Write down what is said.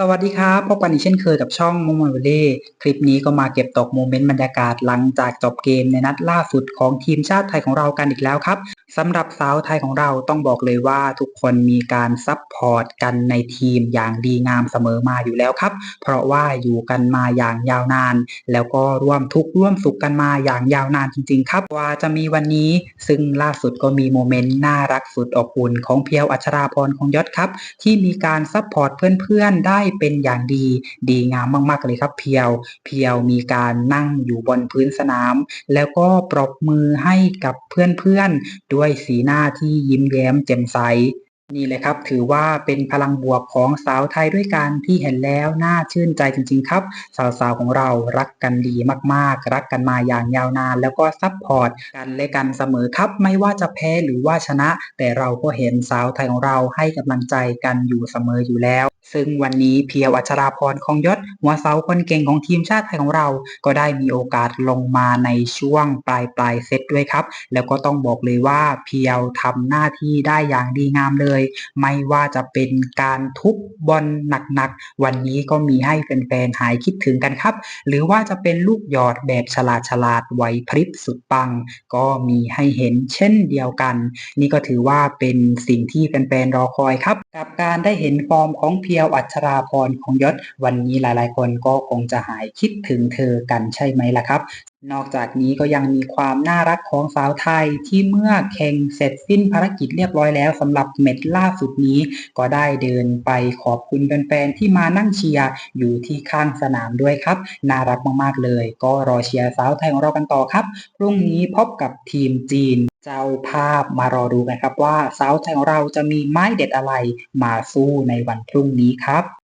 สวัสดีครับ พบกันอีกเช่นเคยกับช่องมุมอยเวเล่คลิปนี้ก็มาเก็บตกโมเมนต์บรรยากาศหลังจากจบเกมในนัดล่าสุดของทีมชาติไทยของเรากันอีกแล้วครับ สำหรับสาวไทยของเราต้องบอกเลยว่าทุกคนมีการซัพพอร์ตกันในทีมอย่างดีงามเสมอมาอยู่แล้วครับ เพราะว่าอยู่กันมาอย่างยาวนาน แล้วก็ร่วมทุกข์ร่วมสุขกันมาอย่างยาวนานจริง ๆ ครับว่าจะมีวันนี้ ซึ่งล่าสุดก็มีโมเมนต์น่ารักสุดอบอุ่นของเพียวอัชราพรของยศครับ ที่มีการซัพพอร์ตเพื่อนๆได้เป็นอย่างดี ดีงามมากๆเลยครับเพียว เพียวมีการนั่งอยู่บนพื้นสนาม แล้วก็ปรบมือให้กับเพื่อนๆด้วยสีหน้าที่ยิ้มแย้มแจ่มใส นี่เลยครับ ถือว่าเป็นพลังบวกของสาวไทยด้วยกันที่เห็นแล้วน่าชื่นใจจริง ๆ ครับ สาวๆของเรารักกันดีมากๆ รักกันมาอย่างยาวนาน แล้วก็ซัพพอร์ตกันและกันเสมอครับ ไม่ว่าจะแพ้หรือว่าชนะ แต่เราก็เห็นสาวไทยของเราให้กำลังใจกันอยู่เสมออยู่แล้ว ซึ่งวันนี้เพียวอัชราพรของยศหัวเสาคนเก่งของทีมชาติไทยของเรา ก็ได้มีโอกาสลงมาในช่วงปลายปลายเซตด้วยครับ แล้วก็ต้องบอกเลยว่าเพียวทำหน้าที่ได้อย่างดีงามเลยไม่ว่าจะเป็นการทุบบอลหนักๆ วันนี้ก็มีให้แฟนๆหายคิดถึงกันครับ หรือว่าจะเป็นลูกหยอดแบบฉลาดฉลาดไหวพริบสุดปัง ก็มีให้เห็นเช่นเดียวกัน นี่ก็ถือว่าเป็นสิ่งที่แฟนๆรอคอยครับ กับการได้เห็นฟอร์มของเพียวอัชราพรของยศ วันนี้หลายๆ คนก็คงจะหายคิดถึงเธอกันใช่ไหมล่ะครับ นอกจากนี้ก็ยังมีความน่ารักของสาวไทยที่เมื่อแข่งเสร็จสิ้นภารกิจเรียบร้อยแล้วสำหรับเม็ดล่าสุดนี้ ก็ได้เดินไปขอบคุณแฟนๆที่มานั่งเชียร์อยู่ที่ข้างสนามด้วยครับ น่ารักมากๆเลย ก็รอเชียร์สาวไทยของเรากันต่อครับ พรุ่งนี้พบกับทีมจีนเจ้าภาพมารอดูกันครับว่าสาวไทยของเราจะมีไม้เด็ดอะไรมาสู้ในวันพรุ่งนี้ครับ